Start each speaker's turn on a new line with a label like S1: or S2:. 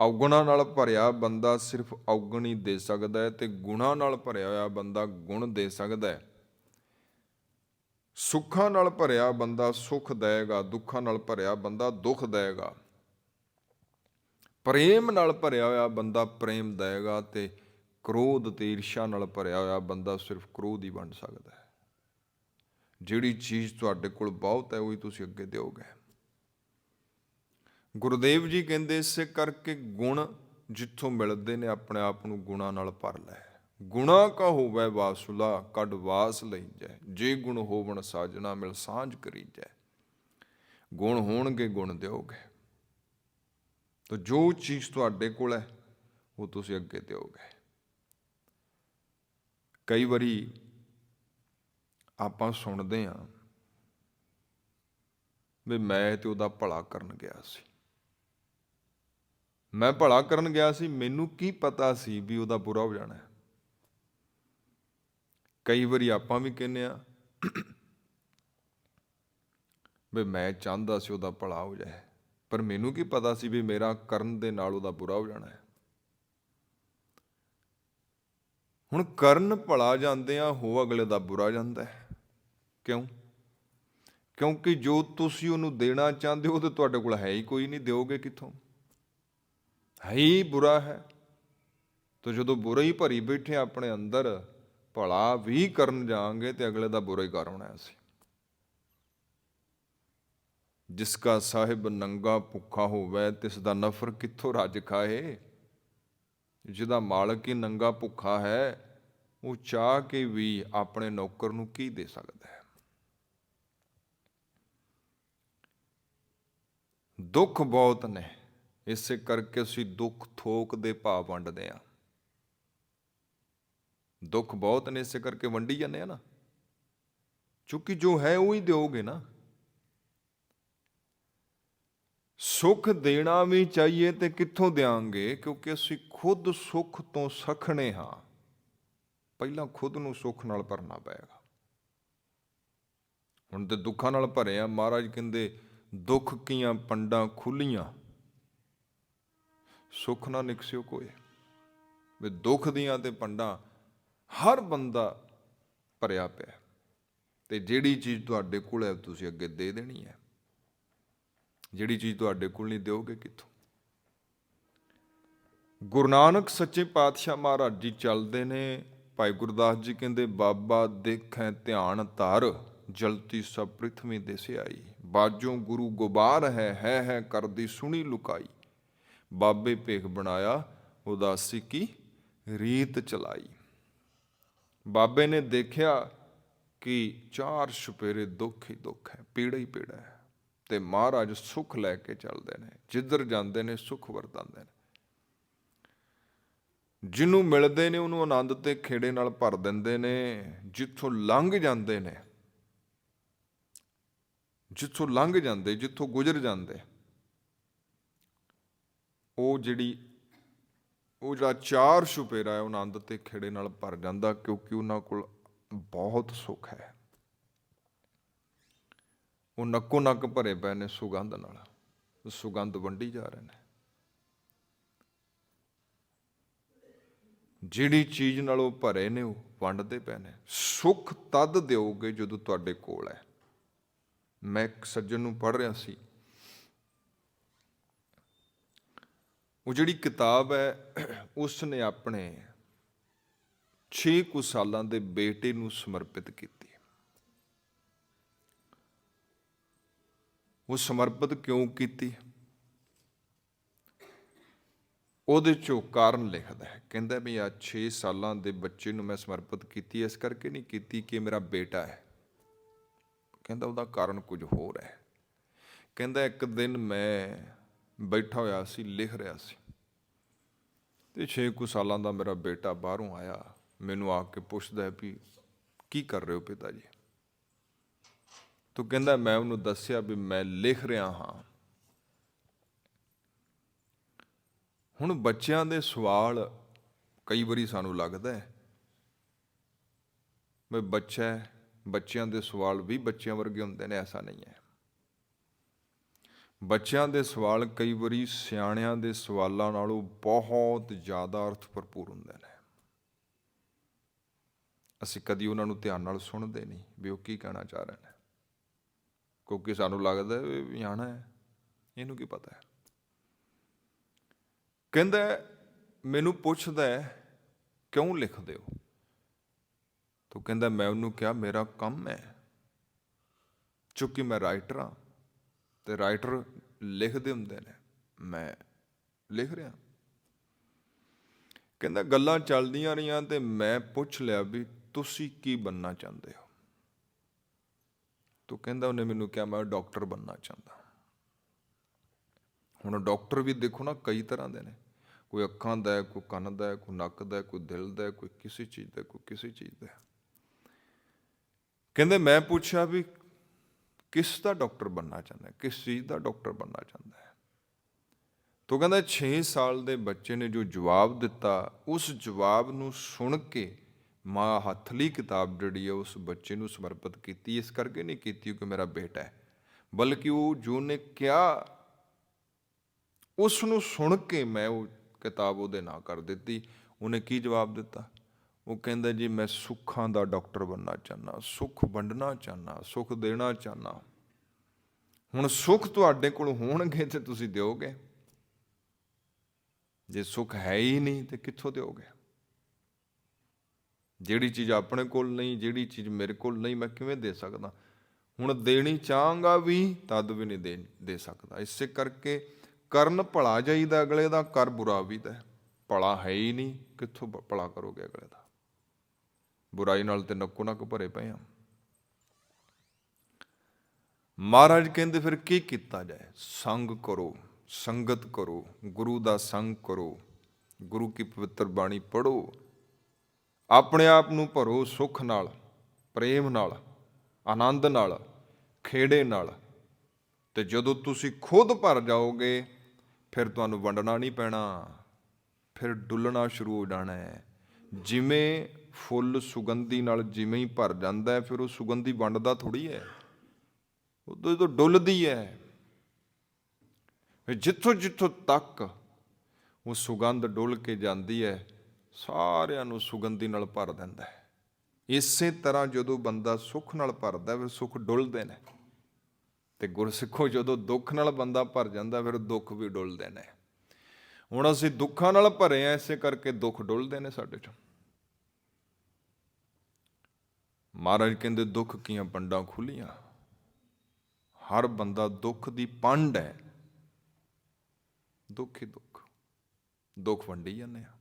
S1: ਔਗੁਣਾਂ ਨਾਲ ਭਰਿਆ ਬੰਦਾ ਸਿਰਫ ਔਗਣ ਦੇ ਸਕਦਾ ਹੈ ਤੇ ਗੁਣਾਂ ਨਾਲ ਭਰਿਆ ਹੋਇਆ ਬੰਦਾ ਗੁਣ ਦੇ ਸਕਦਾ ਹੈ। ਸੁੱਖਾਂ ਨਾਲ ਭਰਿਆ ਬੰਦਾ ਸੁੱਖ ਦੇਗਾ ਦੁੱਖਾਂ ਨਾਲ ਭਰਿਆ ਬੰਦਾ ਦੁੱਖ ਦੇਗਾ ਪ੍ਰੇਮ ਨਾਲ ਭਰਿਆ ਹੋਇਆ ਬੰਦਾ ਪ੍ਰੇਮ ਦੇਗਾ ਤੇ ਕ੍ਰੋਧ ਤੇ ਈਰਸ਼ਾ ਨਾਲ ਭਰਿਆ ਹੋਇਆ ਬੰਦਾ ਸਿਰਫ ਕ੍ਰੋਧ ਹੀ ਬਣ ਸਕਦਾ ਹੈ। ਜਿਹੜੀ ਚੀਜ਼ ਤੁਹਾਡੇ ਕੋਲ ਬਹੁਤ ਹੈ, ਉਹੀ ਤੁਸੀਂ ਅੱਗੇ ਦਿਓਗੇ। ਗੁਰਦੇਵ ਜੀ ਕਹਿੰਦੇ ਇਸੇ ਕਰਕੇ ਗੁਣ ਜਿੱਥੋਂ ਮਿਲਦੇ ਨੇ, ਆਪਣੇ ਆਪ ਨੂੰ ਗੁਣਾ ਨਾਲ ਭਰ ਲੈ। ਗੁਣਾ ਕਾ ਹੋਵੇ ਵਾਸੁਲਾ, ਕੱਢ ਵਾਸ ਲਈ ਜੈ। ਜੇ ਗੁਣ ਹੋਵਣ ਸਾਜਣਾ, ਮਿਲ ਸਾਂਝ ਕਰੀ ਜੈ। ਗੁਣ ਹੋਣਗੇ, ਗੁਣ ਦਿਓਗੇ। ਤਾਂ ਜੋ ਚੀਜ਼ ਤੁਹਾਡੇ ਕੋਲ ਹੈ, ਉਹ ਤੁਸੀਂ ਅੱਗੇ ਦਿਓਗੇ। ਕਈ ਵਾਰੀ ਆਪਾਂ ਸੁਣਦੇ ਹਾਂ ਵੀ ਮੈਂ ਤੇ ਉਹਦਾ ਭਲਾ ਕਰਨ ਗਿਆ ਸੀ। ਮੈਂ ਭਲਾ ਕਰਨ ਗਿਆ ਸੀ, ਮੈਨੂੰ ਕੀ ਪਤਾ ਸੀ ਵੀ ਉਹਦਾ ਬੁਰਾ ਹੋ ਜਾਣਾ ਕਈ ਵਾਰੀ ਆਪਾਂ ਵੀ ਕਹਿੰਦੇ ਆ ਵੀ ਮੈਂ ਚਾਹੁੰਦਾ ਸੀ ਉਹਦਾ ਭਲਾ ਹੋ ਜਾਏ, ਪਰ ਮੈਨੂੰ ਕੀ ਪਤਾ ਸੀ ਵੀ ਮੇਰਾ ਕਰਨ ਦੇ ਨਾਲ ਉਹਦਾ ਬੁਰਾ ਹੋ ਜਾਣਾ ਹੈ। ਹੁਣ ਕਰਨ ਭਲਾ ਜਾਂਦੇ ਆ ਹੋ ਅਗਲੇ ਦਾ ਬੁਰਾ ਜਾਂਦਾ ਹੈ। ਕਿਉਂ? ਕਿਉਂਕਿ ਜੋ ਤੁਸੀਂ ਉਹਨੂੰ ਦੇਣਾ ਚਾਹੁੰਦੇ ਹੋ ਤੇ ਤੁਹਾਡੇ ਕੋਲ ਹੈ ਹੀ ਕੋਈ ਨਹੀਂ, ਦਿਓਗੇ ਕਿੱਥੋਂ? ਹੈ ਹੀ ਬੁਰਾ ਹੈ। ਤਾਂ ਜਦੋਂ ਬੁਰਾ ਹੀ ਭਰੀ ਬੈਠੇ ਆਪਣੇ ਅੰਦਰ, ਭਲਾ ਵੀ ਕਰਨ ਜਾਾਂਗੇ ਤੇ ਅਗਲੇ ਦਾ ਬੁਰਾ ਹੀ ਕਰ ਹੋਣਾ ਅਸੀਂ। ਜਿਸ ਕਾ ਸਾਹਿਬ ਨੰਗਾ ਭੁੱਖਾ ਹੋਵੇ, ਤਿਸ ਦਾ ਨਫਰ ਕਿੱਥੋਂ ਰੱਜ ਖਾਏ? ਜਿਹਦਾ ਮਾਲਕ ਹੀ ਨੰਗਾ ਭੁੱਖਾ ਹੈ, ਉਹ ਚਾਹ ਕੇ ਵੀ ਆਪਣੇ ਨੌਕਰ ਨੂੰ ਕੀ ਦੇ ਸਕਦਾ ਹੈ? ਦੁੱਖ ਬਹੁਤ ਨੇ। ਇਸੇ ਕਰਕੇ ਅਸੀਂ ਦੁੱਖ ਥੋਕ ਦੇ ਭਾਅ ਵੰਡਦੇ ਆ ਦੁੱਖ ਬਹੁਤ ਨੇ ਇਸੇ ਕਰਕੇ ਵੰਡੀ ਜਾਂਦੇ ਆ ਨਾ। ਕਿਉਂਕਿ ਜੋ ਹੈ ਉਹ ਹੀ ਦਿਓਗੇ ਨਾ। ਸੁੱਖ ਦੇਣਾ ਵੀ ਚਾਹੀਏ ਤੇ ਕਿੱਥੋਂ ਦੇਾਂਗੇ ਕਿਉਂਕਿ ਅਸੀਂ ਖੁਦ ਸੁੱਖ ਤੋਂ ਸਖਣੇ ਹਾਂ। ਪਹਿਲਾਂ ਖੁਦ ਨੂੰ ਸੁੱਖ ਨਾਲ ਭਰਨਾ ਪਏਗਾ। ਹੁਣ ਤੇ ਦੁੱਖਾਂ ਨਾਲ ਭਰੇ ਆ ਮਹਾਰਾਜ ਕਹਿੰਦੇ, ਦੁੱਖ ਕੀਆਂ ਪੰਡਾਂ ਖੁੱਲੀਆਂ ਸੁੱਖ ਨਾ ਨਿਕਸਿਓ ਕੋਈ। ਵੀ ਦੁੱਖ ਦੀਆਂ ਤੇ ਪੰਡਾਂ ਹਰ ਬੰਦਾ ਭਰਿਆ ਪਿਆ। ਤੇ ਜਿਹੜੀ ਚੀਜ਼ ਤੁਹਾਡੇ ਕੋਲ ਹੈ, ਤੁਸੀਂ ਅੱਗੇ ਦੇ ਦੇਣੀ ਹੈ। ਜਿਹੜੀ ਚੀਜ਼ ਤੁਹਾਡੇ ਕੋਲ ਨਹੀਂ, ਦਿਓਗੇ ਕਿੱਥੋਂ? ਗੁਰੂ ਨਾਨਕ ਸੱਚੇ ਪਾਤਸ਼ਾਹ ਮਹਾਰਾਜ ਜੀ ਚੱਲਦੇ ਨੇ। ਭਾਈ ਗੁਰਦਾਸ ਜੀ ਕਹਿੰਦੇ, ਬਾਬਾ, ਦੇਖੈ ਧਿਆਨ ਧਰ ਜਲਤੀ ਸਭ ਪ੍ਰਿਥਵੀ ਦੇ ਸਿਆਈ ਬਾਜੋਂ ਗੁਰੂ ਗੁਬਾਰ ਹੈ ਹੈ ਹੈ ਕਰਦੀ ਸੁਣੀ ਲੁਕਾਈ। ਬਾਬੇ ਭੇਖ ਬਣਾਇਆ, ਉਦਾਸੀ ਕੀ ਰੀਤ ਚਲਾਈ। ਬਾਬੇ ਨੇ ਦੇਖਿਆ ਕਿ ਚਾਰ ਛੁਪੇਰੇ ਦੁੱਖ ਹੀ ਦੁੱਖ ਹੈ, ਪੀੜਾ ਹੀ ਪੀੜਾ ਹੈ ਤੇ ਮਹਾਰਾਜ ਸੁਖ ਲੈ ਕੇ ਚੱਲਦੇ ਨੇ, ਜਿੱਧਰ ਜਾਂਦੇ ਨੇ ਸੁਖ ਵਰਤਾਂਦੇ ਨੇ। ਜਿਹਨੂੰ ਮਿਲਦੇ ਨੇ, ਉਹਨੂੰ ਆਨੰਦ ਤੇ ਖੇੜੇ ਨਾਲ ਭਰ ਦਿੰਦੇ ਨੇ, ਜਿੱਥੋਂ ਲੰਘ ਜਾਂਦੇ ਨੇ, ਜਿੱਥੋਂ ਲੰਘ ਜਾਂਦੇ, ਜਿੱਥੋਂ ਗੁਜ਼ਰ ਜਾਂਦੇ। ਉਹ ਜਿਹੜੀ, ਉਹ ਜਿਹੜਾ ਚਾਰ ਛੁਪੇਰਾ ਹੈ, ਉਹ ਆਨੰਦ ਤੇ ਖੇੜੇ ਨਾਲ ਭਰ ਜਾਂਦਾ ਕਿਉਂਕਿ ਉਹਨਾਂ ਕੋਲ ਬਹੁਤ ਸੁੱਖ ਹੈ। ਉਹ ਨੱਕੋ ਨੱਕ ਭਰੇ ਪਏ ਨੇ ਸੁਗੰਧ ਨਾਲ। ਸੁਗੰਧ ਵੰਡੀ ਜਾ ਰਹੇ ਨੇ। ਜਿਹੜੀ ਚੀਜ਼ ਨਾਲ ਉਹ ਭਰੇ ਨੇ, ਉਹ ਵੰਡਦੇ ਪਏ ਨੇ। ਸੁੱਖ ਤਦ ਦਿਓਗੇ ਜਦੋਂ ਤੁਹਾਡੇ ਕੋਲ ਹੈ। ਮੈਂ ਇੱਕ ਸੱਜਣ ਨੂੰ ਪੜ੍ਹ ਰਿਹਾ ਸੀ। ਉਹ ਜਿਹੜੀ ਕਿਤਾਬ ਹੈ ਉਸ ਨੇ ਆਪਣੇ 6 ਕੁ ਸਾਲਾਂ ਦੇ ਬੇਟੇ ਨੂੰ ਸਮਰਪਿਤ ਕੀਤੀ। ਉਹ ਸਮਰਪਿਤ ਕਿਉਂ ਕੀਤੀ? ਉਹਦੇ ਚੋਂ ਕਾਰਨ ਲਿਖਦਾ ਹੈ। ਕਹਿੰਦਾ ਵੀ ਆ 6 ਸਾਲਾਂ ਦੇ ਬੱਚੇ ਨੂੰ ਮੈਂ ਸਮਰਪਿਤ ਕੀਤੀ, ਇਸ ਕਰਕੇ ਨਹੀਂ ਕੀਤੀ ਕਿ ਮੇਰਾ ਬੇਟਾ ਹੈ। ਕਹਿੰਦਾ ਉਹਦਾ ਕਾਰਨ ਕੁਝ ਹੋਰ ਹੈ। ਕਹਿੰਦਾ ਇੱਕ ਦਿਨ ਮੈਂ ਬੈਠਾ ਹੋਇਆ ਸੀ, ਲਿਖ ਰਿਹਾ ਸੀ। ਤੇ 6 ਕੁ ਸਾਲਾਂ ਦਾ ਮੇਰਾ ਬੇਟਾ ਬਾਹਰੋਂ ਆਇਆ, ਮੈਨੂੰ ਆ ਕੇ ਪੁੱਛਦਾ ਹੈ ਵੀ ਕੀ ਕਰ ਰਹੇ ਹੋ ਪਿਤਾ ਜੀ? ਤੂੰ ਕਹਿੰਦਾ ਮੈਂ ਉਹਨੂੰ ਦੱਸਿਆ ਵੀ ਮੈਂ ਲਿਖ ਰਿਹਾ ਹਾਂ। ਹੁਣ ਬੱਚਿਆਂ ਦੇ ਸਵਾਲ ਕਈ ਵਾਰੀ ਸਾਨੂੰ ਲੱਗਦਾ ਹੈ ਵੀ ਬੱਚਾ ਬੱਚਿਆਂ ਦੇ ਸਵਾਲ ਵੀ ਬੱਚਿਆਂ ਵਰਗੇ ਹੁੰਦੇ ਨੇ, ਐਸਾ ਨਹੀਂ ਹੈ। ਬੱਚਿਆਂ ਦੇ ਸਵਾਲ ਕਈ ਵਾਰੀ ਸਿਆਣਿਆਂ ਦੇ ਸਵਾਲਾਂ ਨਾਲੋਂ ਬਹੁਤ ਜ਼ਿਆਦਾ ਅਰਥ ਭਰਪੂਰ ਹੁੰਦੇ ਨੇ। ਅਸੀਂ ਕਦੀ ਉਹਨਾਂ ਨੂੰ ਧਿਆਨ ਨਾਲ ਸੁਣਦੇ ਨਹੀਂ ਵੀ ਉਹ ਕੀ ਕਹਿਣਾ ਚਾਹ ਰਹੇ ਨੇ। ਕਿਉਂਕਿ ਸਾਨੂੰ ਲੱਗਦਾ ਵੀ ਵਿਆਹਣਾ ਹੈ, ਇਹਨੂੰ ਕੀ ਪਤਾ ਹੈ। ਕਹਿੰਦਾ, ਮੈਨੂੰ ਪੁੱਛਦਾ ਹੈ, ਕਿਉਂ ਲਿਖਦੇ ਹੋ? ਤੋ ਕਹਿੰਦਾ, ਮੈਂ ਉਹਨੂੰ ਕਿਹਾ, ਮੇਰਾ ਕੰਮ ਹੈ। ਚੁੱਕਿ ਮੈਂ ਰਾਈਟਰ ਹਾਂ ਤੇ ਰਾਈਟਰ ਲਿਖਦੇ ਹੁੰਦੇ ਨੇ। ਮੈਂ ਲਿਖ ਰਿਹਾ। ਕਹਿੰਦਾ, ਗੱਲਾਂ ਚੱਲਦੀਆਂ ਰਹੀਆਂ ਤੇ ਮੈਂ ਪੁੱਛ ਲਿਆ ਵੀ ਤੁਸੀਂ ਕੀ ਬੰਨਣਾ ਚਾਹੁੰਦੇ ਹੋ? ਤੋ ਕਹਿੰਦਾ, ਉਹਨੇ ਮੈਨੂੰ ਕਿਹਾ ਮੈਂ ਡਾਕਟਰ ਬੰਨਣਾ ਚਾਹੁੰਦਾ। ਹੁਣ ਡਾਕਟਰ ਵੀ ਦੇਖੋ ਨਾ, ਕਈ ਤਰ੍ਹਾਂ ਦੇ ਨੇ। ਕੋਈ ਅੱਖਾਂ ਦਾ ਹੈ, ਕੋਈ ਕੰਨ ਦਾ ਹੈ, ਕੋਈ ਨੱਕ ਦਾ ਹੈ, ਕੋਈ ਦਿਲ ਦਾ ਹੈ, ਕੋਈ ਕਿਸੇ ਚੀਜ਼ ਦਾ ਕੋਈ ਕਿਸੇ ਚੀਜ਼ ਦਾ ਕਹਿੰਦੇ, ਮੈਂ ਪੁੱਛਿਆ ਵੀ ਕਿਸ ਦਾ ਡਾਕਟਰ ਬੰਨਣਾ ਚਾਹੁੰਦਾ ਹੈ? ਕਿਸ ਚੀਜ਼ ਦਾ ਡਾਕਟਰ ਬੰਨਣਾ ਚਾਹੁੰਦਾ ਹੈ? ਤੋ ਕਹਿੰਦਾ 6 ਸਾਲ ਦੇ ਬੱਚੇ ਨੇ ਜੋ ਜਵਾਬ ਦਿੱਤਾ, ਉਸ ਜਵਾਬ ਨੂੰ ਸੁਣ ਕੇ ਮਾਂ ਹੱਥਲੀ ਕਿਤਾਬ ਜਿਹੜੀ ਹੈ ਉਸ ਬੱਚੇ ਨੂੰ ਸਮਰਪਿਤ ਕੀਤੀ, ਇਸ ਕਰਕੇ ਨਹੀਂ ਕੀਤੀ ਕਿ ਮੇਰਾ ਬੇਟਾ ਹੈ। ਬਲਕਿ ਉਹ ਜੋ ਨੇ ਕਿਹਾ, ਉਸ ਨੂੰ ਸੁਣ ਕੇ ਮੈਂ ਉਹ ਕਿਤਾਬ ਉਹਦੇ ਨਾਂ ਕਰ ਦਿੱਤੀ। ਉਹਨੇ ਕੀ ਜਵਾਬ ਦਿੱਤਾ? ਉਹ ਕਹਿੰਦਾ ਜੀ ਮੈਂ ਸੁੱਖਾਂ ਦਾ ਡਾਕਟਰ ਬਣਨਾ ਚਾਹਨਾ ਸੁੱਖ ਵੰਡਣਾ ਚਾਹਨਾ ਸੁੱਖ ਦੇਣਾ ਚਾਹਨਾ ਹੁਣ ਸੁੱਖ ਤੁਹਾਡੇ ਕੋਲ ਹੋਣਗੇ ਤੇ ਤੁਸੀਂ ਦਿਓਗੇ। ਜੇ ਸੁੱਖ ਹੈ ਹੀ ਨਹੀਂ ਤੇ ਕਿੱਥੋਂ ਦਿਓਗੇ? ਜਿਹੜੀ ਚੀਜ਼ ਆਪਣੇ ਕੋਲ ਨਹੀਂ, ਜਿਹੜੀ ਚੀਜ਼ ਮੇਰੇ ਕੋਲ ਨਹੀਂ, ਮੈਂ ਕਿਵੇਂ ਦੇ ਸਕਦਾ? ਹੁਣ ਦੇਣੀ ਚਾਹਾਂਗਾ ਵੀ, ਤਦ ਵੀ ਨਹੀਂ ਦੇ ਦੇ ਸਕਦਾ। ਇਸੇ ਕਰਕੇ ਕਰਨ ਭਲਾ ਜਾਈਦਾ ਅਗਲੇ ਦਾ, ਕਰ ਬੁਰਾ ਵੀ ਦਾ ਭਲਾ ਹੈ ਹੀ ਨਹੀਂ, ਕਿੱਥੋਂ ਭਲਾ ਕਰੋਗੇ ਅਗਲੇ ਦਾ? ਬੁਰਾਈ ਨਾਲ ਤੇ ਨੱਕੋ ਨੱਕ ਭਰੇ ਪਏ ਆ ਮਹਾਰਾਜ ਕਹਿੰਦੇ, ਫਿਰ ਕੀ ਕੀਤਾ ਜਾਏ? ਸੰਗ ਕਰੋ, ਸੰਗਤ ਕਰੋ, ਗੁਰੂ ਦਾ ਸੰਗ ਕਰੋ, ਗੁਰੂ ਕੀ ਪਵਿੱਤਰ ਬਾਣੀ ਪੜੋ ਆਪਣੇ ਆਪ ਨੂੰ ਭਰੋ ਸੁੱਖ ਨਾਲ, ਪ੍ਰੇਮ ਨਾਲ, ਆਨੰਦ ਨਾਲ, ਖੇੜੇ ਨਾਲ। ਤੇ ਜਦੋਂ ਤੁਸੀਂ ਖੁਦ ਭਰ ਜਾਓਗੇ, ਫਿਰ ਤੁਹਾਨੂੰ ਵੰਡਣਾ ਨਹੀਂ ਪੈਣਾ, ਫਿਰ ਡੁੱਲਣਾ ਸ਼ੁਰੂ ਹੋ ਜਾਣਾ ਹੈ। ਜਿਵੇਂ ਫੁੱਲ ਸੁਗੰਧੀ ਨਾਲ ਜਿਵੇਂ ਹੀ ਭਰ ਜਾਂਦਾ ਹੈ, ਫਿਰ ਉਹ ਸੁਗੰਧੀ ਵੰਡਦਾ ਥੋੜੀ ਹੈ। ਉਦੋਂ ਜਦੋਂ ਡੁੱਲਦੀ ਹੈ। ਜਿੱਥੋਂ ਜਿੱਥੋਂ ਤੱਕ ਉਹ ਸੁਗੰਧ ਡੁੱਲ ਕੇ ਜਾਂਦੀ ਹੈ, ਸਾਰਿਆਂ ਨੂੰ ਸੁਗੰਧੀ ਨਾਲ ਭਰ ਦਿੰਦਾ ਹੈ। ਇਸੇ ਤਰ੍ਹਾਂ ਜਦੋਂ ਬੰਦਾ ਸੁੱਖ ਨਾਲ ਭਰਦਾ ਫਿਰ ਸੁੱਖ ਡੁੱਲਦੇ ਨੇ। ਤੇ ਗੁਰਸਿੱਖੋ ਜਦੋਂ ਦੁੱਖ ਨਾਲ ਬੰਦਾ ਭਰ ਜਾਂਦਾ, ਫਿਰ ਦੁੱਖ ਵੀ ਡੁੱਲਦੇ ਨੇ। ਹੁਣ ਅਸੀਂ ਦੁੱਖਾਂ ਨਾਲ ਭਰੇ ਆ, ਇਸੇ ਕਰਕੇ ਦੁੱਖ ਡੁੱਲਦੇ ਨੇ ਸਾਡੇ ਚੋਂ। ਮਹਾਰਾਜ ਕਹਿੰਦੇ, ਦੁੱਖ ਕੀਆਂ ਪੰਡਾਂ ਖੁੱਲੀਆਂ? ਹਰ ਬੰਦਾ ਦੁੱਖ ਦੀ ਪੰਡ ਹੈ। ਦੁੱਖ ਹੀ ਦੁੱਖ। ਦੁੱਖ ਵੰਡੀ ਜਾਂਦੇ ਆ।